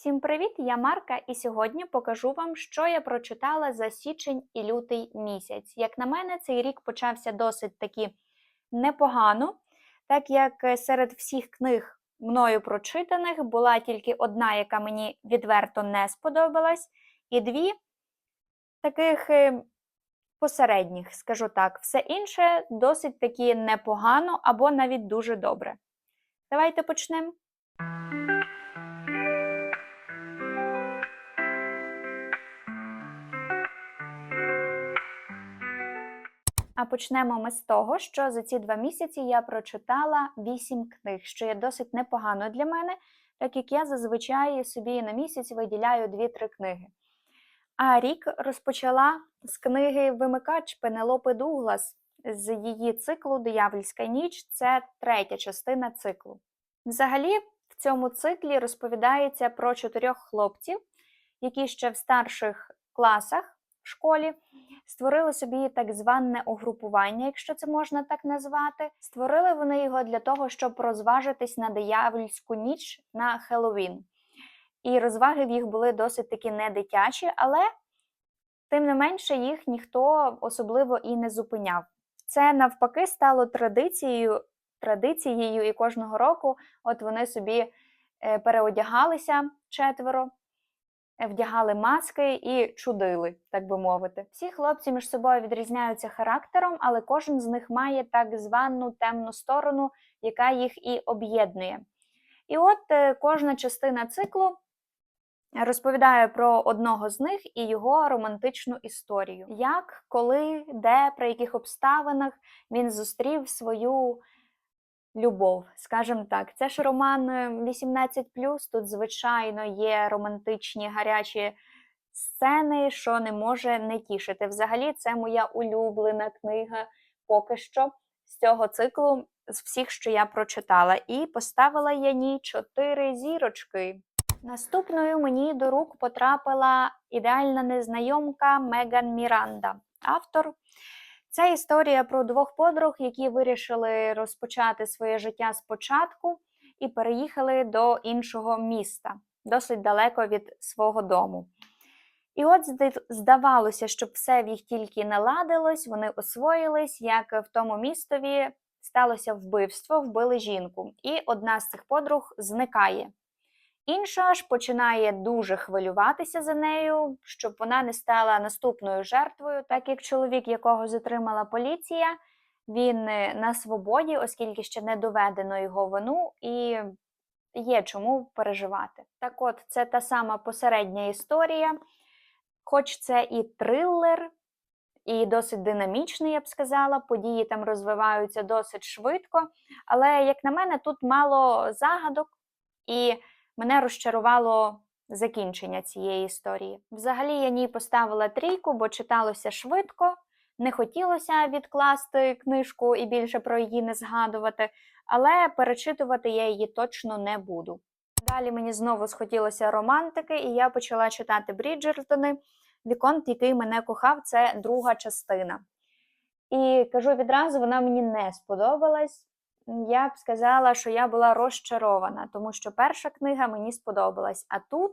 Всім привіт! Я Марка, і сьогодні покажу вам, що я прочитала за січень і лютий місяць. Як на мене, цей рік почався досить таки непогано, так як е, серед всіх книг мною прочитаних була тільки одна, яка мені відверто не сподобалась, і дві таких е, посередніх, скажу так. Все інше досить таки непогано або навіть дуже добре. Давайте почнемо. А почнемо ми з того, що за ці два місяці я прочитала вісім книг, що є досить непогано для мене, так як я зазвичай собі на місяць виділяю дві-три книги. А рік розпочала з книги Вимикач Пенелопи Дуглас з її циклу Диявольська ніч. Це третя частина циклу. Взагалі, в цьому циклі розповідається про чотирьох хлопців, які ще в старших класах школі створили собі так зване угрупування, якщо це можна так назвати. Створили вони його для того, щоб розважитись на диявольську ніч на Хеллоуін. І розваги в їх були досить таки не дитячі, але тим не менше їх ніхто особливо і не зупиняв. Це навпаки стало традицією, традицією, і кожного року от вони собі е, переодягалися четверо вдягали маски і чудили, так би мовити. Всі хлопці між собою відрізняються характером, але кожен з них має так звану темну сторону, яка їх і об'єднує. І от е, кожна частина циклу розповідає про одного з них і його романтичну історію. Як, коли, де, при яких обставинах він зустрів свою любов, скажімо так. Це ж роман 18. Тут, звичайно, є романтичні гарячі сцени, що не може не тішити. Взагалі, це моя улюблена книга поки що з цього циклу, з всіх, що я прочитала. І поставила я ній чотири зірочки. Наступною мені до рук потрапила ідеальна незнайомка Меган Міранда. Автор це історія про двох подруг, які вирішили розпочати своє життя спочатку і переїхали до іншого міста, досить далеко від свого дому. І от здавалося, щоб все в їх тільки наладилось, вони освоїлись, як в тому містові сталося вбивство, вбили жінку. І одна з цих подруг зникає. Інша ж починає дуже хвилюватися за нею, щоб вона не стала наступною жертвою, так як чоловік, якого затримала поліція, він е, на свободі, оскільки ще не доведено його вину, і є чому переживати. Так от, це та сама посередня історія, хоч це і трилер, і досить динамічний, я б сказала, події там розвиваються досить швидко, але, як на мене, тут мало загадок. і мене розчарувало закінчення цієї історії. Взагалі я ній поставила трійку, бо читалося швидко, не хотілося відкласти книжку і більше про її не згадувати, але перечитувати я її точно не буду. Далі мені знову схотілося романтики, і я почала читати Бріджертони. Віконт, який мене кохав, це друга частина. І кажу відразу, вона мені не сподобалась я б сказала, що я була розчарована, тому що перша книга мені сподобалась. А тут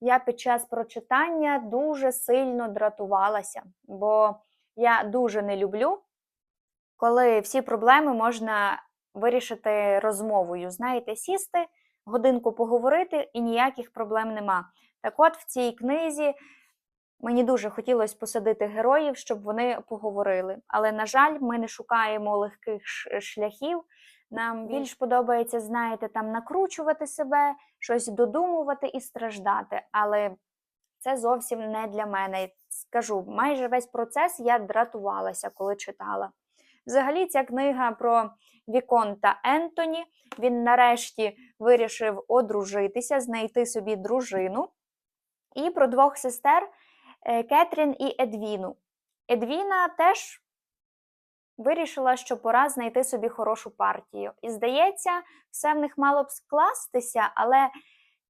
я під час прочитання дуже сильно дратувалася, бо я дуже не люблю, коли всі проблеми можна вирішити розмовою. Знаєте, сісти, годинку поговорити і ніяких проблем нема. Так от в цій книзі Мені дуже хотілося посадити героїв, щоб вони поговорили. Але, на жаль, ми не шукаємо легких шляхів. Нам більш подобається, знаєте, там накручувати себе, щось додумувати і страждати. Але це зовсім не для мене. Скажу, майже весь процес я дратувалася, коли читала. Взагалі, ця книга про Віконта Ентоні. Він нарешті вирішив одружитися, знайти собі дружину. І про двох сестер. Е, Кетрін і Едвіну. Едвіна теж вирішила, що пора знайти собі хорошу партію. І, здається, все в них мало б скластися, але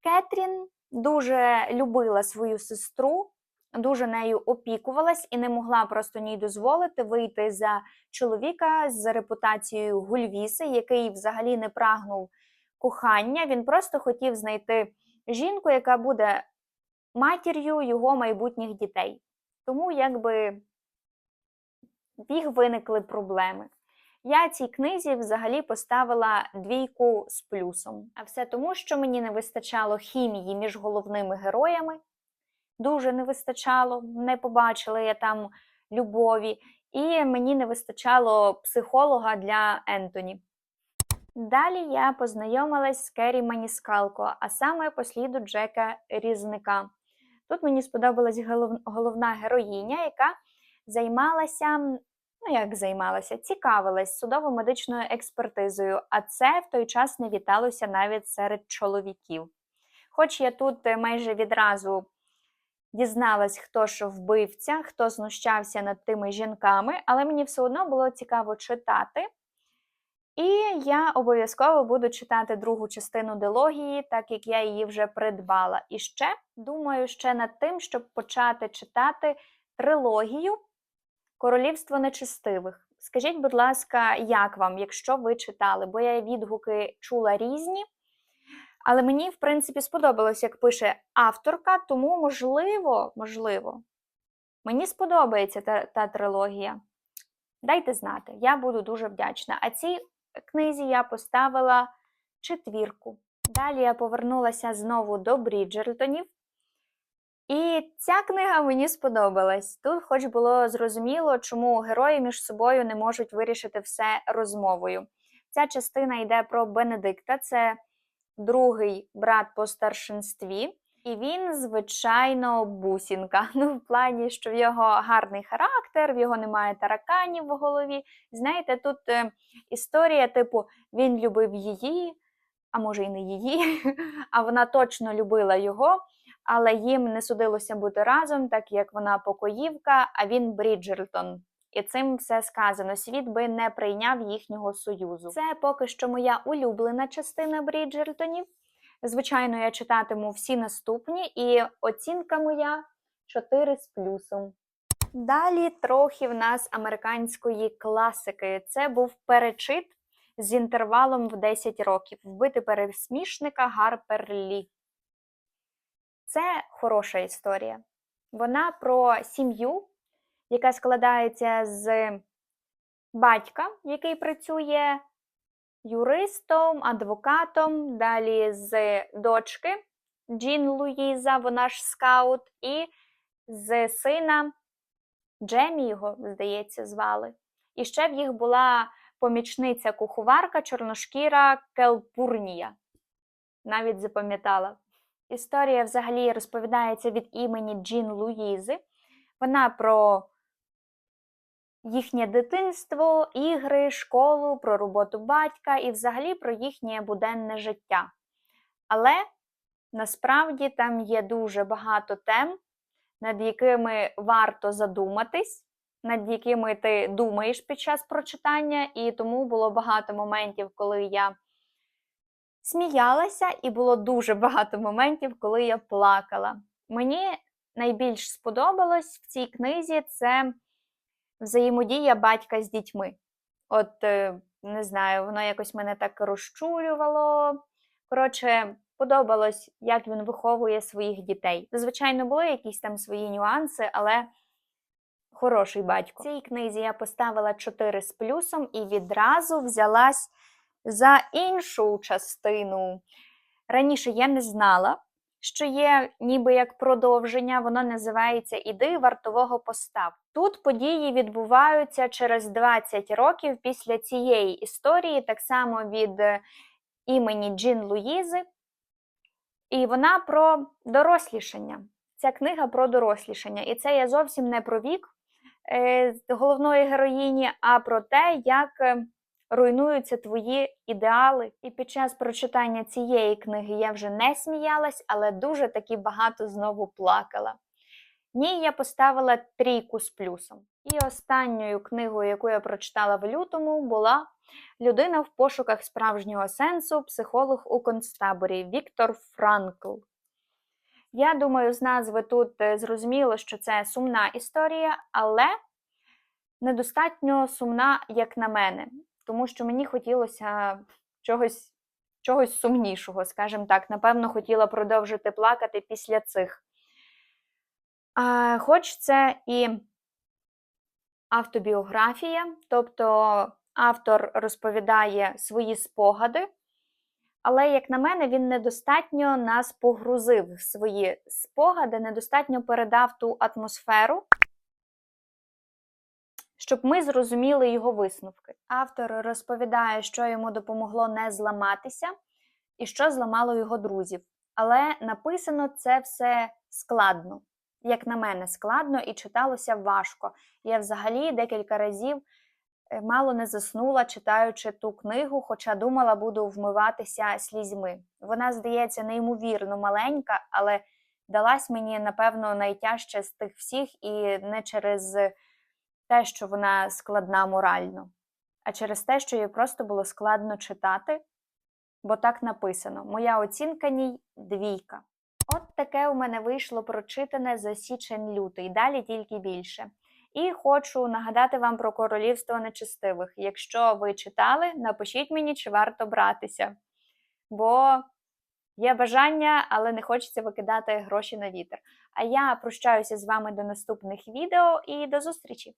Кетрін дуже любила свою сестру, дуже нею опікувалась і не могла просто ній дозволити вийти за чоловіка з репутацією Гульвіси, який взагалі не прагнув кохання. Він просто хотів знайти жінку, яка буде матір'ю його майбутніх дітей. Тому якби в їх виникли проблеми. Я цій книзі взагалі поставила двійку з плюсом. А все тому, що мені не вистачало хімії між головними героями. Дуже не вистачало, не побачила я там любові, і мені не вистачало психолога для Ентоні. Далі я познайомилась з Керрі Маніскалко, а саме по сліду Джека Різника. Тут мені сподобалась голов- головна героїня, яка займалася, ну як займалася, цікавилась судово-медичною експертизою, а це в той час не віталося навіть серед чоловіків. Хоч я тут е, майже відразу дізналась, хто ж вбивця, хто знущався над тими жінками, але мені все одно було цікаво читати. І я обов'язково буду читати другу частину дилогії, так як я її вже придбала. І ще думаю ще над тим, щоб почати читати трилогію Королівство нечистивих. Скажіть, будь ласка, як вам, якщо ви читали? Бо я відгуки чула різні. Але мені, в принципі, сподобалось, як пише авторка, тому, можливо, можливо, мені сподобається та, та трилогія. Дайте знати, я буду дуже вдячна. А цій книзі я поставила четвірку. Далі я повернулася знову до Бріджертонів. І ця книга мені сподобалась. Тут, хоч було зрозуміло, чому герої між собою не можуть вирішити все розмовою. Ця частина йде про Бенедикта, це другий брат по старшинстві. І він, звичайно, бусінка. Ну, в плані, що в його гарний характер, в його немає тараканів в голові. Знаєте, тут е, історія, типу, він любив її, а може, і не її, а вона точно любила його, але їм не судилося бути разом, так як вона покоївка, а він Бріджертон. І цим все сказано. Світ би не прийняв їхнього союзу. Це поки що моя улюблена частина Бріджертонів. Звичайно, я читатиму всі наступні, і оцінка моя 4 з плюсом. Далі трохи в нас американської класики. Це був перечит з інтервалом в 10 років. Вбити пересмішника Гарпер Лі. Це хороша історія. Вона про сім'ю, яка складається з батька, який працює юристом, адвокатом, далі з дочки Джін Луїза, вона ж скаут, і з сина Джемі його, здається, звали. І ще в їх була помічниця куховарка чорношкіра Келпурнія. Навіть запам'ятала. Історія взагалі розповідається від імені Джін Луїзи. Вона про їхнє дитинство, ігри, школу, про роботу батька і взагалі про їхнє буденне життя. Але насправді там є дуже багато тем, над якими варто задуматись, над якими ти думаєш під час прочитання, і тому було багато моментів, коли я сміялася, і було дуже багато моментів, коли я плакала. Мені найбільш сподобалось в цій книзі це взаємодія батька з дітьми. От, е, не знаю, воно якось мене так розчулювало. Коротше, подобалось, як він виховує своїх дітей. Звичайно, були якісь там свої нюанси, але хороший батько. В цій книзі я поставила 4 з плюсом і відразу взялась за іншу частину. Раніше я не знала, що є ніби як продовження, воно називається Іди вартового постав. Тут події відбуваються через 20 років після цієї історії, так само від е, імені Джин Луїзи. І вона про дорослішання. Ця книга про дорослішання. І це я зовсім не про вік е, головної героїні, а про те, як е, руйнуються твої ідеали. І під час прочитання цієї книги я вже не сміялась, але дуже таки багато знову плакала. Ній я поставила трійку з плюсом. І останньою книгою, яку я прочитала в лютому, була Людина в пошуках справжнього сенсу, психолог у концтаборі Віктор Франкл. Я думаю, з назви тут е, зрозуміло, що це сумна історія, але недостатньо сумна, як на мене, тому що мені хотілося чогось чогось сумнішого, скажімо так. Напевно, хотіла продовжити плакати після цих. А, Хоч це і автобіографія, тобто автор розповідає свої спогади, але, як на мене, він недостатньо нас погрузив в свої спогади, недостатньо передав ту атмосферу, щоб ми зрозуміли його висновки. Автор розповідає, що йому допомогло не зламатися і що зламало його друзів. Але написано це все складно. Як на мене, складно і читалося важко. Я взагалі декілька разів е, мало не заснула, читаючи ту книгу, хоча думала, буду вмиватися слізьми. Вона, здається, неймовірно маленька, але далась мені, напевно, найтяжче з тих всіх, і не через те, що вона складна морально, а через те, що її просто було складно читати, бо так написано. Моя оцінка ній двійка. От таке у мене вийшло прочитане за січень-лютий, далі тільки більше. І хочу нагадати вам про королівство нечестивих. Якщо ви читали, напишіть мені, чи варто братися. Бо є бажання, але не хочеться викидати гроші на вітер. А я прощаюся з вами до наступних відео і до зустрічі!